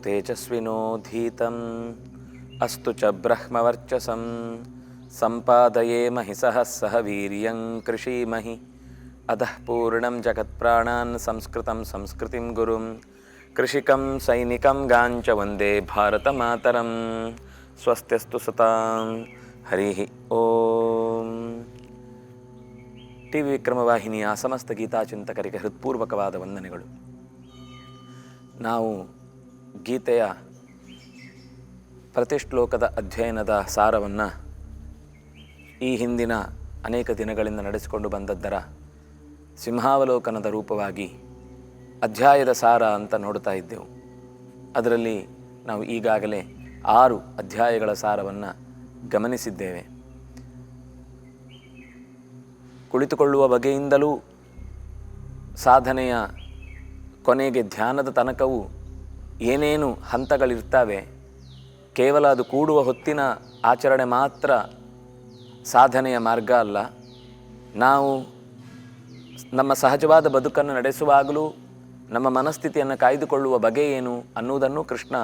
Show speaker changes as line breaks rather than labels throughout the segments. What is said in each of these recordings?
ಅಸ್ತು ತೇಜಸ್ವಿನೋ ಧೀತಂ ಅಸ್ತು ಚ ಬ್ರಹ್ಮವರ್ಚಸಂ ಸಂಪಾದಯೇ ಮಹಿ ಸಹ ಸಹ ವೀರ್ಯಂ ಕೃಷೀಮಹಿ ಅಧಃ ಪೂರ್ಣಂ ಜಗತ್ಪ್ರಾಣಾನ್ ಸಂಸ್ಕೃತಂ ಸಂಸ್ಕೃತಿಂ ಗುರುಂ ಕೃಷಿಕಂ ಸೈನಿಕಂ ಗಾಂಚ ವಂದೇ ಭಾರತ ಮಾತರಂ ಸ್ವಸ್ತ್ಯಸ್ತು ಸತಾಂ ಹರಿ ಓಂ ಟಿ ವಿ ವಿಕ್ರಮವಾಹಿನಿಯ ಸಮಸ್ತ ಗೀತಾಚಿಂತಕರಿಗೆ ಹೃತ್ಪೂರ್ವಕವಾದ ವಂದನೆಗಳು ನಾವು ಗೀತೆಯ ಪ್ರತಿಶ್ಲೋಕದ ಅಧ್ಯಯನದ ಸಾರವನ್ನು ಈ ಹಿಂದಿನ ಅನೇಕ ದಿನಗಳಿಂದ ನಡೆಸಿಕೊಂಡು ಬಂದದ್ದರ ಸಿಂಹಾವಲೋಕನದ ರೂಪವಾಗಿ ಅಧ್ಯಾಯದ ಸಾರ ಅಂತ ನೋಡ್ತಾ ಇದ್ದೆವು. ಅದರಲ್ಲಿ ನಾವು ಈಗಾಗಲೇ ಆರು ಅಧ್ಯಾಯಗಳ ಸಾರವನ್ನು ಗಮನಿಸಿದ್ದೇವೆ. ಕುಳಿತುಕೊಳ್ಳುವ ಬಗೆಯಿಂದಲೂ ಸಾಧನೆಯ ಕೊನೆಗೆ ಧ್ಯಾನದ ತನಕವೂ ಏನೇನು ಹಂತಗಳಿರ್ತವೆ, ಕೇವಲ ಅದು ಕೂಡುವ ಹೊತ್ತಿನ ಆಚರಣೆ ಮಾತ್ರ ಸಾಧನೆಯ ಮಾರ್ಗ ಅಲ್ಲ. ನಾವು ನಮ್ಮ ಸಹಜವಾದ ಬದುಕನ್ನು ನಡೆಸುವಾಗಲೂ, ನಮ್ಮ ಮನಸ್ಥಿತಿಯನ್ನು ಕಾಯ್ದುಕೊಳ್ಳುವ ಬಗೆ ಏನು ಅನ್ನುವುದನ್ನು ಕೃಷ್ಣ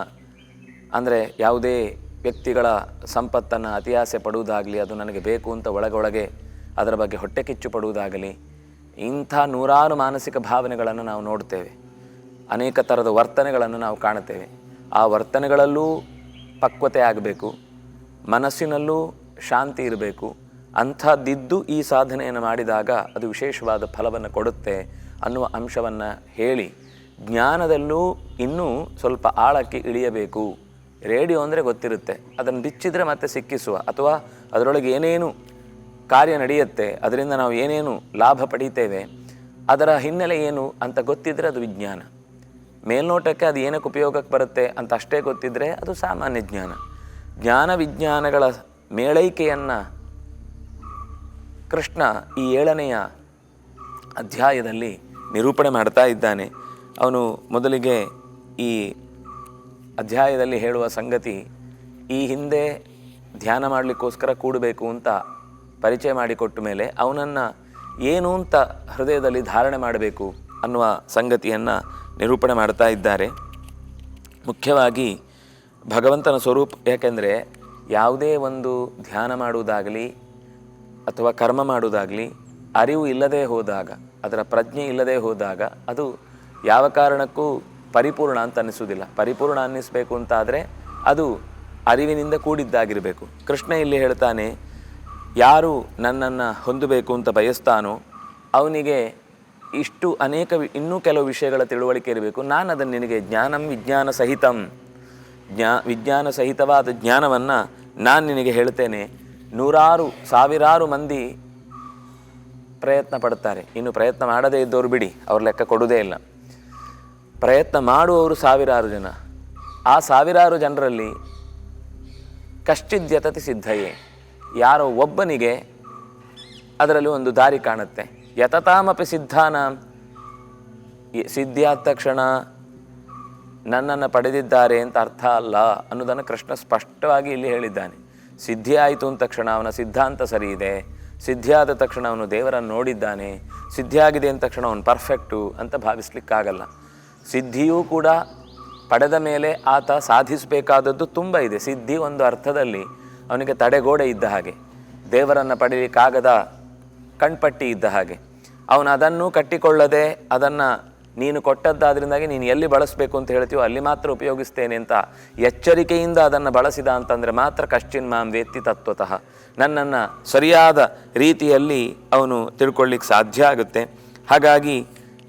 ಅಂದರೆ ಯಾವುದೇ ವ್ಯಕ್ತಿಗಳ ಸಂಪತ್ತನ್ನು ಅತಿಯಾಸೆ ಪಡುವುದಾಗಲಿ, ಅದು ನನಗೆ ಬೇಕು ಅಂತ ಒಳಗೊಳಗೆ ಅದರ ಬಗ್ಗೆ ಹೊಟ್ಟೆ ಕಿಚ್ಚು ಪಡುವುದಾಗಲಿ, ಇಂಥ ನೂರಾರು ಮಾನಸಿಕ ಭಾವನೆಗಳನ್ನು ನಾವು ನೋಡ್ತೇವೆ. ಅನೇಕ ಥರದ ವರ್ತನೆಗಳನ್ನು ನಾವು ಕಾಣುತ್ತೇವೆ. ಆ ವರ್ತನೆಗಳಲ್ಲೂ ಪಕ್ವತೆ ಆಗಬೇಕು, ಮನಸ್ಸಿನಲ್ಲೂ ಶಾಂತಿ ಇರಬೇಕು. ಅಂಥದ್ದಿದ್ದು ಈ ಸಾಧನೆಯನ್ನು ಮಾಡಿದಾಗ ಅದು ವಿಶೇಷವಾದ ಫಲವನ್ನು ಕೊಡುತ್ತೆ ಅನ್ನುವ ಅಂಶವನ್ನು ಹೇಳಿ, ಜ್ಞಾನದಲ್ಲೂ ಇನ್ನೂ ಸ್ವಲ್ಪ ಆಳಕ್ಕೆ ಇಳಿಯಬೇಕು. ರೇಡಿಯೋ ಅಂದರೆ ಗೊತ್ತಿರುತ್ತೆ, ಅದನ್ನು ಬಿಚ್ಚಿದ್ರೆ ಮತ್ತೆ ಸಿಕ್ಕಿಸುವ, ಅಥವಾ ಅದರೊಳಗೆ ಏನೇನು ಕಾರ್ಯ ನಡೆಯುತ್ತೆ, ಅದರಿಂದ ನಾವು ಏನೇನು ಲಾಭ ಪಡೀತೇವೆ, ಅದರ ಹಿನ್ನೆಲೆ ಏನು ಅಂತ ಗೊತ್ತಿದ್ದರೆ ಅದು ವಿಜ್ಞಾನ. ಮೇಲ್ನೋಟಕ್ಕೆ ಅದು ಏನಕ್ಕೆ ಉಪಯೋಗಕ್ಕೆ ಬರುತ್ತೆ ಅಂತ ಅಷ್ಟೇ ಗೊತ್ತಿದ್ದರೆ ಅದು ಸಾಮಾನ್ಯ ಜ್ಞಾನ. ಜ್ಞಾನ ವಿಜ್ಞಾನಗಳ ಮೇಳೈಕೆಯನ್ನು ಕೃಷ್ಣ ಈ ಏಳನೆಯ ಅಧ್ಯಾಯದಲ್ಲಿ ನಿರೂಪಣೆ ಮಾಡ್ತಾ ಇದ್ದಾನೆ. ಅವನು ಮೊದಲಿಗೆ ಈ ಅಧ್ಯಾಯದಲ್ಲಿ ಹೇಳುವ ಸಂಗತಿ, ಈ ಹಿಂದೆ ಧ್ಯಾನ ಮಾಡಲಿಕ್ಕೋಸ್ಕರ ಕೂಡಬೇಕು ಅಂತ ಪರಿಚಯ ಮಾಡಿಕೊಟ್ಟ ಮೇಲೆ ಅವನನ್ನು ಏನು ಅಂತ ಹೃದಯದಲ್ಲಿ ಧಾರಣೆ ಮಾಡಬೇಕು ಅನ್ನುವ ಸಂಗತಿಯನ್ನು ನಿರೂಪಣೆ ಮಾಡ್ತಾ ಇದ್ದಾರೆ. ಮುಖ್ಯವಾಗಿ ಭಗವಂತನ ಸ್ವರೂಪ ಯಾಕೆಂದರೆ ಯಾವುದೇ ಒಂದು ಧ್ಯಾನ ಮಾಡುವುದಾಗಲಿ ಅಥವಾ ಕರ್ಮ ಮಾಡುವುದಾಗಲಿ ಅರಿವು ಇಲ್ಲದೆ ಹೋದಾಗ, ಅದರ ಪ್ರಜ್ಞೆ ಇಲ್ಲದೆ ಹೋದಾಗ ಅದು ಯಾವ ಕಾರಣಕ್ಕೂ ಪರಿಪೂರ್ಣ ಅಂತ ಅನ್ನಿಸುವುದಿಲ್ಲ. ಪರಿಪೂರ್ಣ ಅನ್ನಿಸಬೇಕು ಅಂತಾದರೆ ಅದು ಅರಿವಿನಿಂದ ಕೂಡಿದ್ದಾಗಿರಬೇಕು. ಕೃಷ್ಣ ಇಲ್ಲಿ ಹೇಳ್ತಾನೆ, ಯಾರು ನನ್ನನ್ನು ಹೊಂದಬೇಕು ಅಂತ ಬಯಸ್ತಾನೋ ಅವನಿಗೆ ಇಷ್ಟು ಅನೇಕ ಇನ್ನೂ ಕೆಲವು ವಿಷಯಗಳ ತಿಳುವಳಿಕೆ ಇರಬೇಕು. ನಾನು ಅದನ್ನು ನಿನಗೆ ಜ್ಞಾನಂ ವಿಜ್ಞಾನ ಸಹಿತಂ. ಜ್ಞಾ, ವಿಜ್ಞಾನ ಸಹಿತವಾದ ಜ್ಞಾನವನ್ನು ನಾನು ನಿನಗೆ ಹೇಳ್ತೇನೆ. ನೂರಾರು, ಸಾವಿರಾರು ಮಂದಿ ಪ್ರಯತ್ನ ಪಡ್ತಾರೆ. ಇನ್ನು ಪ್ರಯತ್ನ ಮಾಡದೇ ಇದ್ದವರು ಬಿಡಿ, ಅವ್ರ ಲೆಕ್ಕ ಕೊಡುವುದೇ ಇಲ್ಲ. ಪ್ರಯತ್ನ ಮಾಡುವವರು ಸಾವಿರಾರು ಜನ. ಆ ಸಾವಿರಾರು ಜನರಲ್ಲಿ ಕಶ್ಚಿದ್ಯತತಿ ಸಿದ್ಧಯೇ. ಯಾರೋ ಒಬ್ಬನಿಗೆ ಅದರಲ್ಲಿ ಒಂದು ದಾರಿ ಕಾಣುತ್ತೆ. ಯತತಾಮಪಿ ಸಿದ್ಧಾನ. ಸಿದ್ಧಿಯಾದ ತಕ್ಷಣ ನನ್ನನ್ನು ಪಡೆದಿದ್ದಾರೆ ಅಂತ ಅರ್ಥ ಅಲ್ಲ ಅನ್ನೋದನ್ನು ಕೃಷ್ಣ ಸ್ಪಷ್ಟವಾಗಿ ಇಲ್ಲಿ ಹೇಳಿದ್ದಾನೆ. ಸಿದ್ಧಿ ಆಯಿತು ಅಂದ ತಕ್ಷಣ ಅವನ ಸಿದ್ಧಾಂತ ಸರಿ ಇದೆ. ಸಿದ್ಧಿಯಾದ ತಕ್ಷಣ ಅವನು ದೇವರನ್ನು ನೋಡಿದ್ದಾನೆ. ಸಿದ್ಧಿಯಾಗಿದೆ ಅಂದ ತಕ್ಷಣ ಅವನು ಪರ್ಫೆಕ್ಟು ಅಂತ ಭಾವಿಸ್ಲಿಕ್ಕಾಗಲ್ಲ. ಸಿದ್ಧಿಯೂ ಕೂಡ ಪಡೆದ ಮೇಲೆ ಆತ ಸಾಧಿಸಬೇಕಾದದ್ದು ತುಂಬ ಇದೆ. ಸಿದ್ಧಿ ಒಂದು ಅರ್ಥದಲ್ಲಿ ಅವನಿಗೆ ತಡೆಗೋಡೆ ಇದ್ದ ಹಾಗೆ. ದೇವರನ್ನು ಪಡೆಯಲಿಕ್ಕಾಗದ ಕಣ್ಪಟ್ಟಿ ಇದ್ದ ಹಾಗೆ. ಅವನು ಅದನ್ನು ಕಟ್ಟಿಕೊಳ್ಳದೆ ಅದನ್ನು ನೀನು ಕೊಟ್ಟದ್ದಾದ್ರಿಂದಾಗಿ ನೀನು ಎಲ್ಲಿ ಬಳಸಬೇಕು ಅಂತ ಹೇಳ್ತೀವೋ ಅಲ್ಲಿ ಮಾತ್ರ ಉಪಯೋಗಿಸ್ತೇನೆ ಅಂತ ಎಚ್ಚರಿಕೆಯಿಂದ ಅದನ್ನು ಬಳಸಿದ ಅಂತಂದರೆ ಮಾತ್ರ ಕಶ್ಚಿನ್ ಮಾಂ ವೇತ್ತಿ ತತ್ವತಃ. ನನ್ನನ್ನು ಸರಿಯಾದ ರೀತಿಯಲ್ಲಿ ಅವನು ತಿಳ್ಕೊಳ್ಳಿಕ್ಕೆ ಸಾಧ್ಯ ಆಗುತ್ತೆ. ಹಾಗಾಗಿ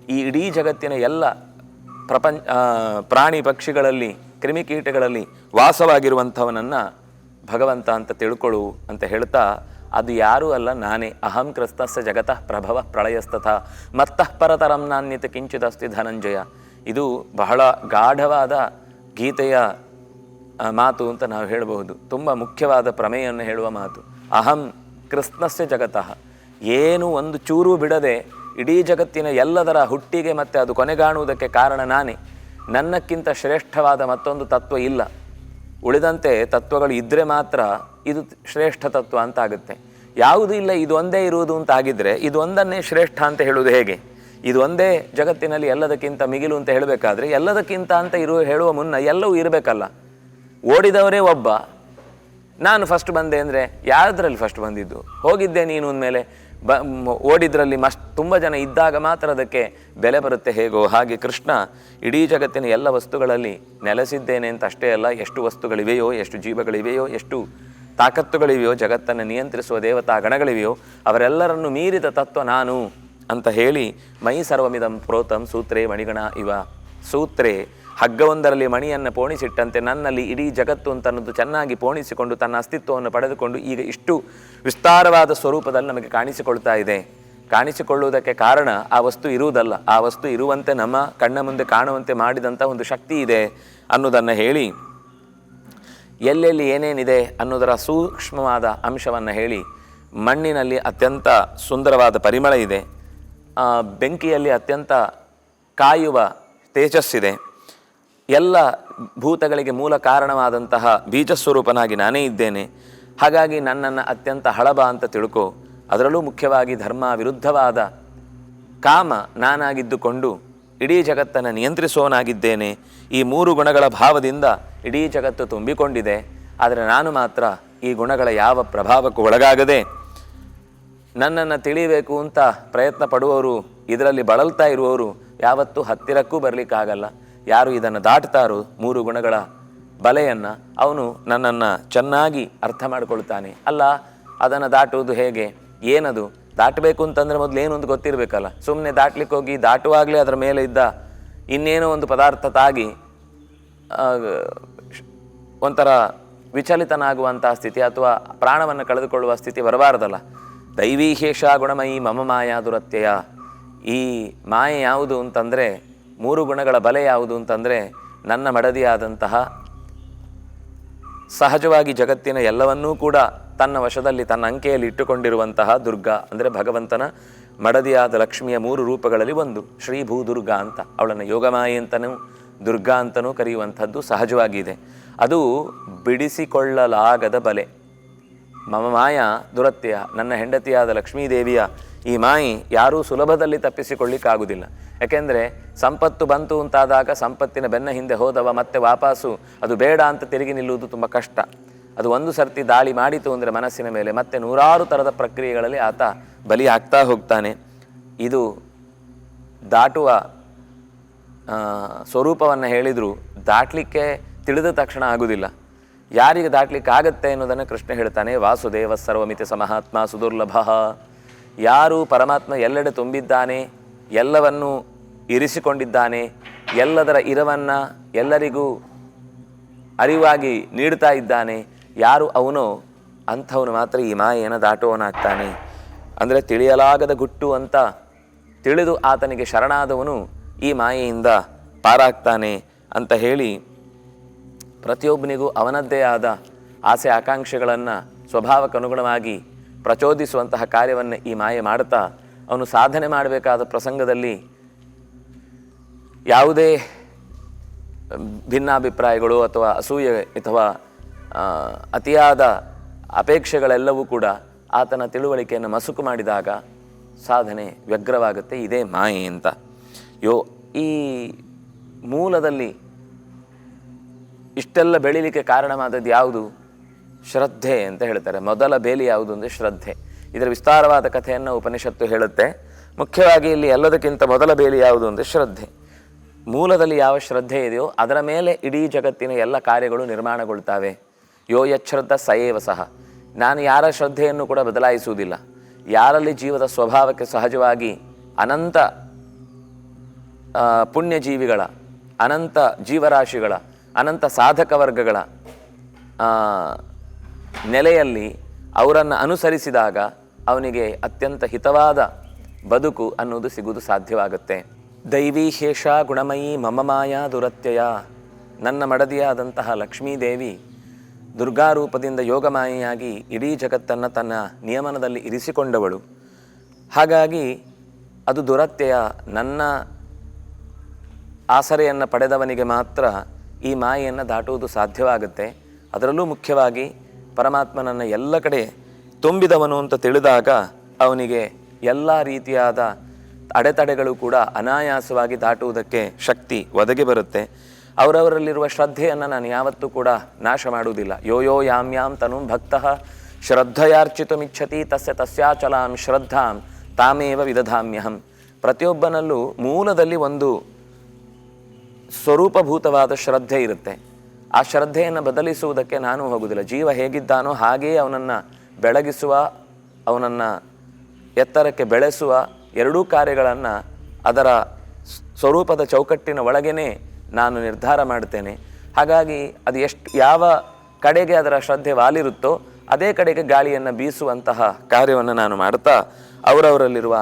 ಈ ಇಡೀ ಜಗತ್ತಿನ ಎಲ್ಲ ಪ್ರಪಂಚ ಪ್ರಾಣಿ ಪಕ್ಷಿಗಳಲ್ಲಿ ಕ್ರಿಮಿಕೀಟಗಳಲ್ಲಿ ವಾಸವಾಗಿರುವಂಥವನನ್ನು ಭಗವಂತ ಅಂತ ತಿಳ್ಕೊಳ್ಳು ಅಂತ ಹೇಳ್ತಾ ಅದು ಯಾರೂ ಅಲ್ಲ ನಾನೇ. ಅಹಂ ಕ್ರಿಸ್ತಸ್ಯ ಜಗತಃ ಪ್ರಭವ ಪ್ರಳಯಸ್ತಥ. ಮತ್ತಃ ಪರತರಂ ನಾಣ್ಯತ ಕಿಂಚಿದಸ್ತಿ ಧನಂಜಯ. ಇದು ಬಹಳ ಗಾಢವಾದ ಗೀತೆಯ ಮಾತು ಅಂತ ನಾವು ಹೇಳಬಹುದು. ತುಂಬ ಮುಖ್ಯವಾದ ಪ್ರಮೇಯನ್ನು ಹೇಳುವ ಮಾತು. ಅಹಂ ಕೃಷ್ಣಸ್ಯ ಜಗತಃ. ಏನು ಒಂದು ಚೂರು ಬಿಡದೆ ಇಡೀ ಜಗತ್ತಿನ ಎಲ್ಲದರ ಹುಟ್ಟಿಗೆ ಮತ್ತು ಅದು ಕೊನೆಗಾಣುವುದಕ್ಕೆ ಕಾರಣ ನಾನೇ. ನನ್ನಕ್ಕಿಂತ ಶ್ರೇಷ್ಠವಾದ ಮತ್ತೊಂದು ತತ್ವ ಇಲ್ಲ. ಉಳಿದಂತೆ ತತ್ವಗಳು ಇದ್ದರೆ ಮಾತ್ರ ಇದು ಶ್ರೇಷ್ಠ ತತ್ವ ಅಂತ ಆಗುತ್ತೆ ಯಾವುದು ಇಲ್ಲ, ಇದು ಒಂದೇ ಇರುವುದು ಅಂತ ಆಗಿದ್ದರೆ ಇದು ಒಂದನ್ನೇ ಶ್ರೇಷ್ಠ ಅಂತ ಹೇಳುವುದು ಹೇಗೆ? ಇದು ಒಂದೇ ಜಗತ್ತಿನಲ್ಲಿ ಎಲ್ಲದಕ್ಕಿಂತ ಮಿಗಿಲು ಅಂತ ಹೇಳಬೇಕಾದ್ರೆ ಎಲ್ಲದಕ್ಕಿಂತ ಅಂತ ಇರುವ ಹೇಳುವ ಮುನ್ನ ಎಲ್ಲವೂ ಇರಬೇಕಲ್ಲ. ಓಡಿದವರೇ ಒಬ್ಬ. ನಾನು ಫಸ್ಟ್ ಬಂದೆ ಅಂದರೆ ಯಾರದ್ರಲ್ಲಿ ಫಸ್ಟ್ ಬಂದಿದ್ದು? ಹೋಗಿದ್ದೆ ನೀನು ಅಂದಮೇಲೆ ಬ ಓಡಿದ್ರಲ್ಲಿ ಮಸ್ಟ್ ತುಂಬ ಜನ ಇದ್ದಾಗ ಮಾತ್ರ ಅದಕ್ಕೆ ಬೆಲೆ ಬರುತ್ತೆ ಹೇಗೋ ಹಾಗೆ ಕೃಷ್ಣ ಇಡೀ ಜಗತ್ತಿನ ಎಲ್ಲ ವಸ್ತುಗಳಲ್ಲಿ ನೆಲೆಸಿದ್ದೇನೆ ಅಂತ ಅಷ್ಟೇ ಅಲ್ಲ, ಎಷ್ಟು ವಸ್ತುಗಳಿವೆಯೋ, ಎಷ್ಟು ಜೀವಗಳಿವೆಯೋ, ಎಷ್ಟು ತಾಕತ್ತುಗಳಿವೆಯೋ, ಜಗತ್ತನ್ನು ನಿಯಂತ್ರಿಸುವ ದೇವತಾ ಗಣಗಳಿವೆಯೋ, ಅವರೆಲ್ಲರನ್ನು ಮೀರಿದ ತತ್ವ ನಾನು ಅಂತ ಹೇಳಿ ಮೈ ಸರ್ವಮಿದಂ ಪ್ರೋತಂ ಸೂತ್ರೇ ಮಣಿಗಣ ಇವ. ಸೂತ್ರೇ ಹಗ್ಗವೊಂದರಲ್ಲಿ ಮಣಿಯನ್ನು ಪೋಣಿಸಿಟ್ಟಂತೆ ನನ್ನಲ್ಲಿ ಇಡೀ ಜಗತ್ತು ಅಂತ ಅನ್ನೋದು ಚೆನ್ನಾಗಿ ಪೋಣಿಸಿಕೊಂಡು ತನ್ನ ಅಸ್ತಿತ್ವವನ್ನು ಪಡೆದುಕೊಂಡು ಈಗ ಇಷ್ಟು ವಿಸ್ತಾರವಾದ ಸ್ವರೂಪದಲ್ಲಿ ನಮಗೆ ಕಾಣಿಸಿಕೊಳ್ತಾ ಇದೆ. ಕಾಣಿಸಿಕೊಳ್ಳುವುದಕ್ಕೆ ಕಾರಣ ಆ ವಸ್ತು ಇರುವುದಲ್ಲ. ಆ ವಸ್ತು ಇರುವಂತೆ ನಮ್ಮ ಕಣ್ಣ ಮುಂದೆ ಕಾಣುವಂತೆ ಮಾಡಿದಂಥ ಒಂದು ಶಕ್ತಿ ಇದೆ ಅನ್ನೋದನ್ನು ಹೇಳಿ, ಎಲ್ಲೆಲ್ಲಿ ಏನೇನಿದೆ ಅನ್ನೋದರ ಸೂಕ್ಷ್ಮವಾದ ಅಂಶವನ್ನು ಹೇಳಿ, ಮಣ್ಣಿನಲ್ಲಿ ಅತ್ಯಂತ ಸುಂದರವಾದ ಪರಿಮಳ ಇದೆ. ಬೆಂಕಿಯಲ್ಲಿ ಅತ್ಯಂತ ಕಾಯುವ ತೇಜಸ್ಸಿದೆ. ಎಲ್ಲ ಭೂತಗಳಿಗೆ ಮೂಲ ಕಾರಣವಾದಂತಹ ಬೀಜಸ್ವರೂಪನಾಗಿ ನಾನೇ ಇದ್ದೇನೆ. ಹಾಗಾಗಿ ನನ್ನನ್ನು ಅತ್ಯಂತ ಹಳಬ ಅಂತ ತಿಳ್ಕೊ. ಅದರಲ್ಲೂ ಮುಖ್ಯವಾಗಿ ಧರ್ಮ ವಿರುದ್ಧವಾದ ಕಾಮ ನಾನಾಗಿದ್ದುಕೊಂಡು ಇಡೀ ಜಗತ್ತನ್ನು ನಿಯಂತ್ರಿಸೋನಾಗಿದ್ದೇನೆ. ಈ ಮೂರು ಗುಣಗಳ ಭಾವದಿಂದ ಇಡೀ ಜಗತ್ತು ತುಂಬಿಕೊಂಡಿದೆ. ಆದರೆ ನಾನು ಮಾತ್ರ ಈ ಗುಣಗಳ ಯಾವ ಪ್ರಭಾವಕ್ಕೂ ಒಳಗಾಗದೆ ನನ್ನನ್ನು ತಿಳಿಬೇಕು ಅಂತ ಪ್ರಯತ್ನ ಪಡುವವರು, ಇದರಲ್ಲಿ ಬಳಲ್ತಾ ಇರುವವರು ಯಾವತ್ತೂ ಹತ್ತಿರಕ್ಕೂ ಬರಲಿಕ್ಕಾಗಲ್ಲ. ಯಾರು ಇದನ್ನು ದಾಟ್ತಾರೋ ಮೂರು ಗುಣಗಳ ಬಲೆಯನ್ನು ಅವನು ನನ್ನನ್ನು ಚೆನ್ನಾಗಿ ಅರ್ಥ ಮಾಡಿಕೊಳ್ತಾನೆ. ಅಲ್ಲ, ಅದನ್ನು ದಾಟುವುದು ಹೇಗೆ? ಏನದು? ದಾಟಬೇಕು ಅಂತಂದರೆ ಮೊದಲು ಏನು ಒಂದು ಗೊತ್ತಿರಬೇಕಲ್ಲ. ಸುಮ್ಮನೆ ದಾಟ್ಲಿಕ್ಕೆ ಹೋಗಿ ದಾಟುವಾಗಲೇ ಅದರ ಮೇಲೆ ಇದ್ದ ಇನ್ನೇನೋ ಒಂದು ಪದಾರ್ಥ ತಾಗಿ ಒಂಥರ ವಿಚಲಿತನಾಗುವಂಥ ಸ್ಥಿತಿ ಅಥವಾ ಪ್ರಾಣವನ್ನು ಕಳೆದುಕೊಳ್ಳುವ ಸ್ಥಿತಿ ಬರಬಾರದಲ್ಲ. ದೈವೀಶೇಷ ಗುಣಮಯಿ ಮಮ ಮಾಯಾ ದುರತ್ಯಯ. ಈ ಮಾಯೆ ಯಾವುದು ಅಂತಂದರೆ ಮೂರು ಗುಣಗಳ ಬಲೆ ಯಾವುದು ಅಂತಂದರೆ ನನ್ನ ಮಡದಿಯಾದಂತಹ ಸಹಜವಾಗಿ ಜಗತ್ತಿನ ಎಲ್ಲವನ್ನೂ ಕೂಡ ತನ್ನ ವಶದಲ್ಲಿ ತನ್ನ ಅಂಕೆಯಲ್ಲಿ ಇಟ್ಟುಕೊಂಡಿರುವಂತಹ ದುರ್ಗಾ, ಅಂದರೆ ಭಗವಂತನ ಮಡದಿಯಾದ ಲಕ್ಷ್ಮಿಯ ಮೂರು ರೂಪಗಳಲ್ಲಿ ಒಂದು ಶ್ರೀ ದುರ್ಗಾ ಅಂತ. ಅವಳನ್ನು ಯೋಗಮಾಯಿ ಅಂತನೂ, ದುರ್ಗಾ ಅಂತನೂ ಕರೆಯುವಂಥದ್ದು ಸಹಜವಾಗಿದೆ. ಅದು ಬಿಡಿಸಿಕೊಳ್ಳಲಾಗದ ಬಲೆ. ಮಮ ಮಾಯ ದುರತ್ಯ, ನನ್ನ ಹೆಂಡತಿಯಾದ ಲಕ್ಷ್ಮೀದೇವಿಯ ಈ ಮಾಯಿ ಯಾರೂ ಸುಲಭದಲ್ಲಿ ತಪ್ಪಿಸಿಕೊಳ್ಳಿಕ್ಕಾಗುವುದಿಲ್ಲ. ಯಾಕೆಂದರೆ ಸಂಪತ್ತು ಬಂತು ಅಂತಾದಾಗ ಸಂಪತ್ತಿನ ಬೆನ್ನ ಹಿಂದೆ ಹೋದವ ಮತ್ತೆ ವಾಪಸ್ಸು, ಅದು ಬೇಡ ಅಂತ ತಿರುಗಿ ನಿಲ್ಲುವುದು ತುಂಬ ಕಷ್ಟ. ಅದು ಒಂದು ಸರ್ತಿ ದಾಳಿ ಮಾಡಿತು ಅಂದರೆ ಮನಸ್ಸಿನ ಮೇಲೆ ಮತ್ತೆ ನೂರಾರು ಥರದ ಪ್ರಕ್ರಿಯೆಗಳಲ್ಲಿ ಆತ ಬಲಿ ಆಗ್ತಾ ಹೋಗ್ತಾನೆ. ಇದು ದಾಟುವ ಸ್ವರೂಪವನ್ನು ಹೇಳಿದರೂ. ದಾಟಲಿಕ್ಕೆ ತಿಳಿದ ತಕ್ಷಣ ಆಗುವುದಿಲ್ಲ ಯಾರಿಗೆ ದಾಟಲಿಕ್ಕೆ ಆಗತ್ತೆ ಅನ್ನೋದನ್ನು ಕೃಷ್ಣ ಹೇಳ್ತಾನೆ, ವಾಸುದೇವ ಸರ್ವಮಿತಿ ಸಮಹಾತ್ಮ ಸುದುರ್ಲಭ. ಯಾರು ಪರಮಾತ್ಮ ಎಲ್ಲೆಡೆ ತುಂಬಿದ್ದಾನೆ, ಎಲ್ಲವನ್ನೂ ಇರಿಸಿಕೊಂಡಿದ್ದಾನೆ, ಎಲ್ಲದರ ಇರವನ್ನು ಎಲ್ಲರಿಗೂ ಅರಿವಾಗಿ ನೀಡ್ತಾ ಇದ್ದಾನೆ, ಯಾರು ಅವನು ಅಂಥವನು ಮಾತ್ರ ಈ ಮಾಯೆಯನ್ನು ದಾಟುವವನಾಗ್ತಾನೆ. ಅಂದರೆ ತಿಳಿಯಲಾಗದ ಗುಟ್ಟು ಅಂತ ತಿಳಿದು ಆತನಿಗೆ ಶರಣಾದವನು ಈ ಮಾಯೆಯಿಂದ ಪಾರಾಗ್ತಾನೆ ಅಂತ ಹೇಳಿ ಪ್ರತಿಯೊಬ್ಬನಿಗೂ ಅವನದ್ದೇ ಆದ ಆಸೆ ಆಕಾಂಕ್ಷೆಗಳನ್ನು ಸ್ವಭಾವಕ್ಕನುಗುಣವಾಗಿ ಪ್ರಚೋದಿಸುವಂತಹ ಕಾರ್ಯವನ್ನು ಈ ಮಾಯೆ ಮಾಡುತ್ತಾ ಅವನು ಸಾಧನೆ ಮಾಡಬೇಕಾದ ಪ್ರಸಂಗದಲ್ಲಿ ಯಾವುದೇ ಭಿನ್ನಾಭಿಪ್ರಾಯಗಳು ಅಥವಾ ಅಸೂಯೆ ಅಥವಾ ಅತಿಯಾದ ಅಪೇಕ್ಷೆಗಳೆಲ್ಲವೂ ಕೂಡ ಆತನ ತಿಳುವಳಿಕೆಯನ್ನು ಮಸುಕು ಮಾಡಿದಾಗ ಸಾಧನೆ ವ್ಯಗ್ರವಾಗುತ್ತೆ. ಇದೇ ಮಾಯೆ ಅಂತ. ಯೋ, ಈ ಮೂಲದಲ್ಲಿ ಇಷ್ಟೆಲ್ಲ ಬೆಳೀಲಿಕ್ಕೆ ಕಾರಣವಾದದ್ದು ಯಾವುದು? ಶ್ರದ್ಧೆ ಅಂತ ಹೇಳ್ತಾರೆ. ಮೊದಲ ಬೇಲಿ ಯಾವುದು ಅಂದರೆ ಶ್ರದ್ಧೆ. ಇದರ ವಿಸ್ತಾರವಾದ ಕಥೆಯನ್ನು ಉಪನಿಷತ್ತು ಹೇಳುತ್ತೆ. ಮುಖ್ಯವಾಗಿ ಇಲ್ಲಿ ಎಲ್ಲದಕ್ಕಿಂತ ಮೊದಲ ಬೇಲಿ ಯಾವುದು ಅಂದರೆ ಶ್ರದ್ಧೆ. ಮೂಲದಲ್ಲಿ ಯಾವ ಶ್ರದ್ಧೆ ಇದೆಯೋ ಅದರ ಮೇಲೆ ಇಡೀ ಜಗತ್ತಿನ ಎಲ್ಲ ಕಾರ್ಯಗಳು ನಿರ್ಮಾಣಗೊಳ್ತಾವೆ. ಯೋ ಯಚ್ಛ್ರದ್ಧ ಸಯೇವ ಸಹ. ನಾನು ಯಾರ ಶ್ರದ್ಧೆಯನ್ನು ಕೂಡ ಬದಲಾಯಿಸುವುದಿಲ್ಲ. ಯಾರಲ್ಲಿ ಜೀವದ ಸ್ವಭಾವಕ್ಕೆ ಸಹಜವಾಗಿ ಅನಂತ ಪುಣ್ಯಜೀವಿಗಳ, ಅನಂತ ಜೀವರಾಶಿಗಳ ಅನಂತ ಸಾಧಕ ವರ್ಗಗಳ ನೆಲೆಯಲ್ಲಿ ಅವರನ್ನು ಅನುಸರಿಸಿದಾಗ ಅವನಿಗೆ ಅತ್ಯಂತ ಹಿತವಾದ ಬದುಕು ಅನ್ನೋದು ಸಿಗುವುದು ಸಾಧ್ಯವಾಗುತ್ತೆ. ದೈವಿ ಶೇಷ ಗುಣಮಯಿ ಮಮ ಮಾಯಾ ದುರತ್ಯಯ. ನನ್ನ ಮಡದಿಯಾದಂತಹ ಲಕ್ಷ್ಮೀದೇವಿ ದುರ್ಗಾರೂಪದಿಂದ ಯೋಗಮಾಯಿಯಾಗಿ ಇಡೀ ಜಗತ್ತನ್ನು ತನ್ನ ನಿಯಮನದಲ್ಲಿ ಇರಿಸಿಕೊಂಡವಳು. ಹಾಗಾಗಿ ಅದು ದುರತ್ಯಯ. ನನ್ನ ಆಸರೆಯನ್ನು ಪಡೆದವನಿಗೆ ಮಾತ್ರ ಈ ಮಾಯೆಯನ್ನು ದಾಟುವುದು ಸಾಧ್ಯವಾಗುತ್ತೆ. ಅದರಲ್ಲೂ ಮುಖ್ಯವಾಗಿ ಪರಮಾತ್ಮನನ್ನು ಎಲ್ಲ ಕಡೆ ತುಂಬಿದವನು ಅಂತ ತಿಳಿದಾಗ ಅವನಿಗೆ ಎಲ್ಲ ರೀತಿಯಾದ ಅಡೆತಡೆಗಳು ಕೂಡ ಅನಾಯಾಸವಾಗಿ ದಾಟುವುದಕ್ಕೆ ಶಕ್ತಿ ಒದಗಿ ಬರುತ್ತೆ. ಅವರವರಲ್ಲಿರುವ ಶ್ರದ್ಧೆಯನ್ನು ನಾನು ಯಾವತ್ತೂ ಕೂಡ ನಾಶ ಮಾಡುವುದಿಲ್ಲ. ಯೋ ಯೋ ಯಾಮ್ ಯಾಮ್ ತನು ಭಕ್ತಃ ಶ್ರದ್ಧೆಯಾರ್ಚಿತುಮಿಚ್ಛತಿ ತಸ್ಯ ತಸ್ಯಾಚಲಾಂ ಶ್ರದ್ಧಾಂ ತಾಮೇವ ವಿದಧಾಮ್ಯಹಂ. ಪ್ರತಿಯೊಬ್ಬನಲ್ಲೂ ಮೂಲದಲ್ಲಿ ಒಂದು ಸ್ವರೂಪಭೂತವಾದ ಶ್ರದ್ಧೆ ಇರುತ್ತೆ. ಆ ಶ್ರದ್ಧೆಯನ್ನು ಬದಲಿಸುವುದಕ್ಕೆ ನಾನು ಹೋಗುವುದಿಲ್ಲ. ಜೀವ ಹೇಗಿದ್ದಾನೋ ಹಾಗೆಯೇ ಅವನನ್ನು ಬೆಳಗಿಸುವ, ಅವನನ್ನು ಎತ್ತರಕ್ಕೆ ಬೆಳೆಸುವ ಎರಡೂ ಕಾರ್ಯಗಳನ್ನು ಅದರ ಸ್ವರೂಪದ ಚೌಕಟ್ಟಿನ ಒಳಗೇ ನಾನು ನಿರ್ಧಾರ ಮಾಡ್ತೇನೆ ಹಾಗಾಗಿ ಅದು ಎಷ್ಟು, ಯಾವ ಕಡೆಗೆ ಅದರ ಶ್ರದ್ಧೆ ವಾಲಿರುತ್ತೋ ಅದೇ ಕಡೆಗೆ ಗಾಳಿಯನ್ನು ಬೀಸುವಂತಹ ಕಾರ್ಯವನ್ನು ನಾನು ಮಾಡ್ತಾ, ಅವರವರಲ್ಲಿರುವ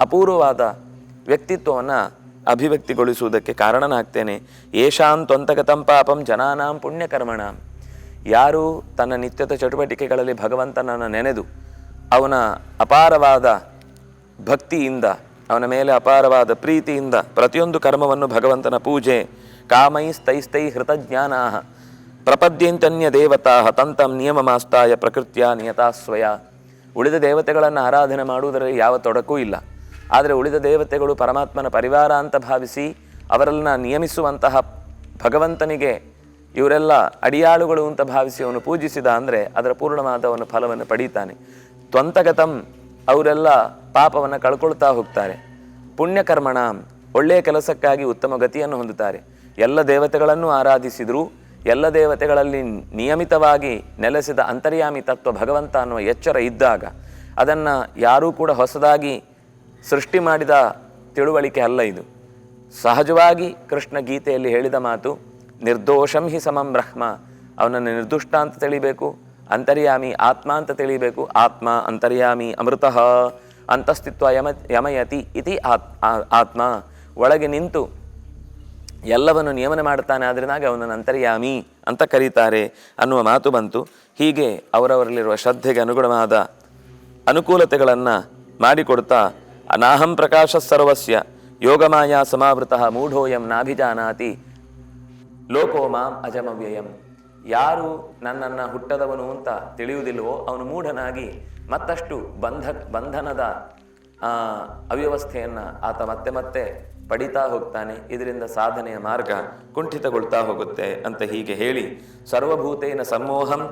ಅಪೂರ್ವವಾದ ವ್ಯಕ್ತಿತ್ವವನ್ನು ಅಭಿವ್ಯಕ್ತಿಗೊಳಿಸುವುದಕ್ಕೆ ಕಾರಣನಾಗ್ತೇನೆ. ಏಷಾಂ ತ್ವಂತಗತಂ ಪಾಪಂ ಜನಾನಾಂ ಪುಣ್ಯಕರ್ಮಣಾಂ. ಯಾರು ತನ್ನ ನಿತ್ಯದ ಚಟುವಟಿಕೆಗಳಲ್ಲಿ ಭಗವಂತನನ್ನು ನೆನೆದು ಅವನ ಅಪಾರವಾದ ಭಕ್ತಿಯಿಂದ, ಅವನ ಮೇಲೆ ಅಪಾರವಾದ ಪ್ರೀತಿಯಿಂದ ಪ್ರತಿಯೊಂದು ಕರ್ಮವನ್ನು ಭಗವಂತನ ಪೂಜೆ ಕಾಮೈ ಸ್ತೈಸ್ತೈ ಹೃತಜ್ಞಾನಾ ಪ್ರಪದ್ಯಂತನ್ಯ ದೇವತಾ ತಂತಂ ನಿಯಮಮಾಸ್ತಾಯ ಪ್ರಕೃತಿಯ ನಿಯತಾಸ್ವಯ. ಉಳಿದ ದೇವತೆಗಳನ್ನು ಆರಾಧನೆ ಮಾಡುವುದರಲ್ಲಿ ಯಾವ ತೊಡಕೂ ಇಲ್ಲ. ಆದರೆ ಉಳಿದ ದೇವತೆಗಳು ಪರಮಾತ್ಮನ ಪರಿವಾರ ಅಂತ ಭಾವಿಸಿ ಅವರನ್ನ ನಿಯಮಿಸುವಂತಹ ಭಗವಂತನಿಗೆ ಇವರೆಲ್ಲ ಅಡಿಯಾಳುಗಳು ಅಂತ ಭಾವಿಸಿ ಅವನು ಪೂಜಿಸಿದ ಅಂದರೆ ಅದರ ಪೂರ್ಣವಾದ ಅವನು ಫಲವನ್ನು ಪಡೀತಾನೆ. ತ್ವಂತಗತಂ ಅವರೆಲ್ಲ ಪಾಪವನ್ನು ಕಳ್ಕೊಳ್ತಾ ಹೋಗ್ತಾರೆ. ಪುಣ್ಯಕರ್ಮಣ ಒಳ್ಳೆಯ ಕೆಲಸಕ್ಕಾಗಿ ಉತ್ತಮ ಗತಿಯನ್ನು ಹೊಂದುತ್ತಾರೆ. ಎಲ್ಲ ದೇವತೆಗಳನ್ನು ಆರಾಧಿಸಿದರೂ, ಎಲ್ಲ ದೇವತೆಗಳಲ್ಲಿ ನಿಯಮಿತವಾಗಿ ನೆಲೆಸಿದ ಅಂತರ್ಯಾಮಿ ತತ್ವ ಭಗವಂತ ಅನ್ನುವ ಎಚ್ಚರ ಇದ್ದಾಗ ಅದನ್ನು ಯಾರೂ ಕೂಡ ಹೊಸದಾಗಿ ಸೃಷ್ಟಿ ಮಾಡಿದ ತಿಳುವಳಿಕೆ ಅಲ್ಲ ಇದು. ಸಹಜವಾಗಿ ಕೃಷ್ಣ ಗೀತೆಯಲ್ಲಿ ಹೇಳಿದ ಮಾತು, ನಿರ್ದೋಷಂ ಹಿ ಸಮಂ ಬ್ರಹ್ಮ, ಅವನನ್ನು ನಿರ್ದುಷ್ಟ ಅಂತ ತಿಳಿಬೇಕು, ಅಂತರ್ಯಾಮಿ ಆತ್ಮ ಅಂತ ತಿಳಿಬೇಕು, ಆತ್ಮ ಅಂತರ್ಯಾಮಿ ಅಮೃತಃ ಅಂತಸ್ತಿತ್ವ ಯಮ, ಯಮಯತಿ ಇತಿ ಆತ್ ಆತ್ಮ, ಒಳಗೆ ನಿಂತು ಎಲ್ಲವನ್ನು ನಿಯಮನ ಮಾಡ್ತಾನೆ ಆದ್ರಿನಾಗ ಅವನನ್ನು ಅಂತರ್ಯಾಮಿ ಅಂತ ಕರೀತಾರೆ ಅನ್ನುವ ಮಾತು ಬಂತು. ಹೀಗೆ ಅವರವರಲ್ಲಿರುವ ಶ್ರದ್ಧೆಗೆ ಅನುಗುಣವಾದ ಅನುಕೂಲತೆಗಳನ್ನು ಮಾಡಿಕೊಡ್ತಾ ಅನಾಹಂ ಪ್ರಕಾಶ ಸರ್ವಸ್ಯ ಯೋಗಮಾಯಾ ಸಮಾವೃತ ಮೂಢೋಯಂ ನಾಭಿಜಾನಾತಿ. ಲೋಕೋ ಮಾಂ ಅಜಮವ್ಯಯಂ. ಯಾರು ನನ್ನನ್ನು ಹುಟ್ಟದವನು ಅಂತ ತಿಳಿಯುವುದಿಲ್ಲವೋ ಅವನು ಮೂಢನಾಗಿ ಮತ್ತಷ್ಟು ಬಂಧ, ಬಂಧನದ ಅವ್ಯವಸ್ಥೆಯನ್ನು ಆತ ಮತ್ತೆ ಮತ್ತೆ ಪಡಿತಾ ಹೋಗ್ತಾನೆ. ಇದರಿಂದ ಸಾಧನೆಯ ಮಾರ್ಗ ಕುಂಠಿತಗೊಳ್ತಾ ಹೋಗುತ್ತೆ ಅಂತ ಹೀಗೆ ಹೇಳಿ ಸರ್ವಭೂತೇನ ಸಮೋಹಂ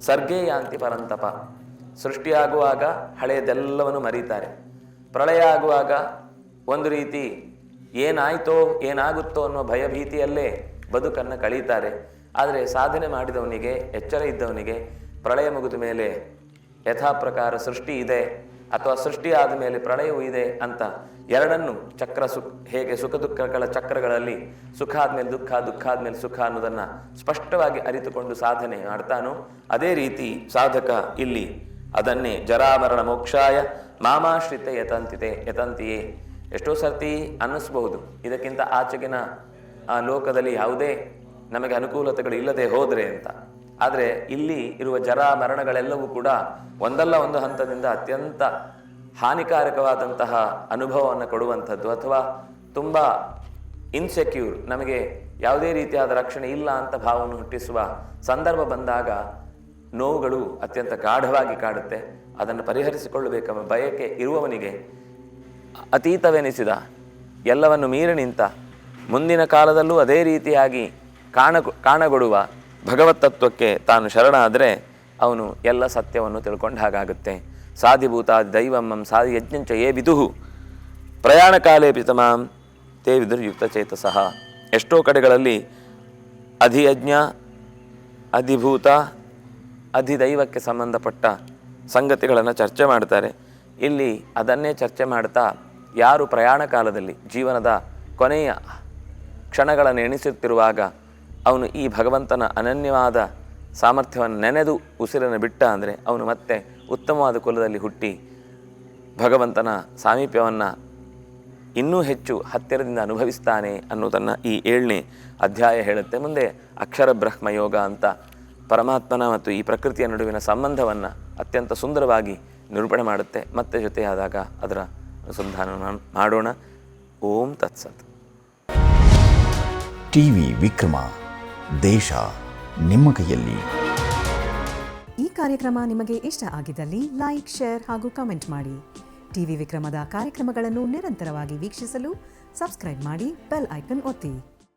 ಸರ್ಗೇಯಾಂತಿ ಪರಂತಪ. ಸೃಷ್ಟಿಯಾಗುವಾಗ ಹಳೆಯದೆಲ್ಲವನ್ನು ಮರೀತಾರೆ. ಪ್ರಳಯ ಆಗುವಾಗ ಒಂದು ರೀತಿ ಏನಾಯ್ತೋ, ಏನಾಗುತ್ತೋ ಅನ್ನೋ ಭಯಭೀತಿಯಲ್ಲೇ ಬದುಕನ್ನು ಕಳೀತಾರೆ. ಆದರೆ ಸಾಧನೆ ಮಾಡಿದವನಿಗೆ, ಎಚ್ಚರ ಇದ್ದವನಿಗೆ ಪ್ರಳಯ ಮುಗಿದ ಮೇಲೆ ಯಥಾಪ್ರಕಾರ ಸೃಷ್ಟಿ ಇದೆ ಅಥವಾ ಸೃಷ್ಟಿ ಆದ ಮೇಲೆ ಪ್ರಳಯವೂ ಇದೆ ಅಂತ ಎರಡನ್ನು ಚಕ್ರ ಸುಖ, ಹೇಗೆ ಸುಖ ದುಃಖಗಳ ಚಕ್ರಗಳಲ್ಲಿ ಸುಖ ಆದಮೇಲೆ ದುಃಖ ದುಃಖ ಆದಮೇಲೆ ಸುಖ ಅನ್ನೋದನ್ನು ಸ್ಪಷ್ಟವಾಗಿ ಅರಿತುಕೊಂಡು ಸಾಧನೆ ಮಾಡ್ತಾನೋ, ಅದೇ ರೀತಿ ಸಾಧಕ ಇಲ್ಲಿ ಅದನ್ನೇ ಜರಾಮರಣ ಮೋಕ್ಷಾಯ ಮಾಮಾಶ್ರಿತ ಯತಂತಿತೆ, ಯತಂತಿಯೇ. ಎಷ್ಟೋ ಸರ್ತಿ ಅನ್ನಿಸ್ಬಹುದು. ಇದಕ್ಕಿಂತ ಆಚೆಗಿನ ಆ ಲೋಕದಲ್ಲಿ ಯಾವುದೇ ನಮಗೆ ಅನುಕೂಲತೆಗಳು ಇಲ್ಲದೆ ಹೋದರೆ ಅಂತ. ಆದರೆ ಇಲ್ಲಿ ಇರುವ ಜರ ಮರಣಗಳೆಲ್ಲವೂ ಕೂಡ ಒಂದಲ್ಲ ಒಂದು ಹಂತದಿಂದ ಅತ್ಯಂತ ಹಾನಿಕಾರಕವಾದಂತಹ ಅನುಭವವನ್ನು ಕೊಡುವಂಥದ್ದು. ಅಥವಾ ತುಂಬ ಇನ್ಸೆಕ್ಯೂರ್ ನಮಗೆ ಯಾವುದೇ ರೀತಿಯಾದ ರಕ್ಷಣೆ ಇಲ್ಲ ಅಂತ ಭಾವವನ್ನು ಹುಟ್ಟಿಸುವ ಸಂದರ್ಭ ಬಂದಾಗ ನೋವುಗಳು ಅತ್ಯಂತ ಗಾಢವಾಗಿ ಕಾಡುತ್ತೆ. ಅದನ್ನು ಪರಿಹರಿಸಿಕೊಳ್ಳಬೇಕೆಂಬ ಬಯಕೆ ಇರುವವನಿಗೆ ಅತೀತವೆನಿಸಿದ ಎಲ್ಲವನ್ನು ಮೀರಿ ನಿಂತ ಮುಂದಿನ ಕಾಲದಲ್ಲೂ ಅದೇ ರೀತಿಯಾಗಿ ಕಾಣ ಕಾಣಗೊಡುವ ಭಗವತ್ತತ್ವಕ್ಕೆ ತಾನು ಶರಣಾದರೆ ಅವನು ಎಲ್ಲ ಸತ್ಯವನ್ನು ತಿಳ್ಕೊಂಡ ಹಾಗಾಗುತ್ತೆ. ಸಾಧಿಭೂತ ದೈವಮ್ಮಂ ಸಾಧಿ ಯಜ್ಞಂಚ ಏ ವಿದುಹು ಪ್ರಯಾಣ ಕಾಲೇ ಪಿತಮಾಂ ತೇ ವಿದುರ್ಯುಕ್ತ ಚೇತಸಃ. ಎಷ್ಟೋ ಕಡೆಗಳಲ್ಲಿ ಅಧಿಯಜ್ಞ, ಅಧಿಭೂತ, ಅಧಿದೈವಕ್ಕೆ ಸಂಬಂಧಪಟ್ಟ ಸಂಗತಿಗಳನ್ನು ಚರ್ಚೆ ಮಾಡ್ತಾರೆ. ಇಲ್ಲಿ ಅದನ್ನೇ ಚರ್ಚೆ ಮಾಡ್ತಾ ಯಾರು ಪ್ರಯಾಣ ಕಾಲದಲ್ಲಿ ಜೀವನದ ಕೊನೆಯ ಕ್ಷಣಗಳನ್ನು ಎಣಿಸುತ್ತಿರುವಾಗ ಅವನು ಈ ಭಗವಂತನ ಅನನ್ಯವಾದ ಸಾಮರ್ಥ್ಯವನ್ನು ನೆನೆದು ಉಸಿರನ್ನು ಬಿಟ್ಟ ಅಂದರೆ ಅವನು ಮತ್ತೆ ಉತ್ತಮವಾದ ಕುಲದಲ್ಲಿ ಹುಟ್ಟಿ ಭಗವಂತನ ಸಾಮೀಪ್ಯವನ್ನು ಇನ್ನೂ ಹೆಚ್ಚು ಹತ್ತಿರದಿಂದ ಅನುಭವಿಸ್ತಾನೆ ಅನ್ನೋದನ್ನು ಈ ಏಳನೇ ಅಧ್ಯಾಯ ಹೇಳುತ್ತೆ. ಮುಂದೆ ಅಕ್ಷರ ಬ್ರಹ್ಮ ಯೋಗ ಅಂತ ಪರಮಾತ್ಮನ ಮತ್ತು ಈ ಪ್ರಕೃತಿಯ ನಡುವಿನ ಸಂಬಂಧವನ್ನು ಅತ್ಯಂತ ಸುಂದರವಾಗಿ ನಿರೂಪಣೆ ಮಾಡುತ್ತೆ. ಮತ್ತೆ ಜೊತೆಯಾದಾಗ ಅದರ ಅನುಸಂಧಾನ ಮಾಡೋಣ. ಓಂ ತತ್ಸತ್.
ಟಿವಿ ವಿಕ್ರಮ ದೇಶ ನಿಮ್ಮ ಕೈಯಲ್ಲಿ.
ಈ ಕಾರ್ಯಕ್ರಮ ನಿಮಗೆ ಇಷ್ಟ ಆಗಿದ್ದಲ್ಲಿ ಲೈಕ್ ಶೇರ್ ಹಾಗೂ ಕಮೆಂಟ್ ಮಾಡಿ. ಟಿವಿ ವಿಕ್ರಮದ ಕಾರ್ಯಕ್ರಮಗಳನ್ನು ನಿರಂತರವಾಗಿ ವೀಕ್ಷಿಸಲು ಸಬ್ಸ್ಕ್ರೈಬ್ ಮಾಡಿ ಬೆಲ್ ಐಕನ್ ಒತ್ತಿ.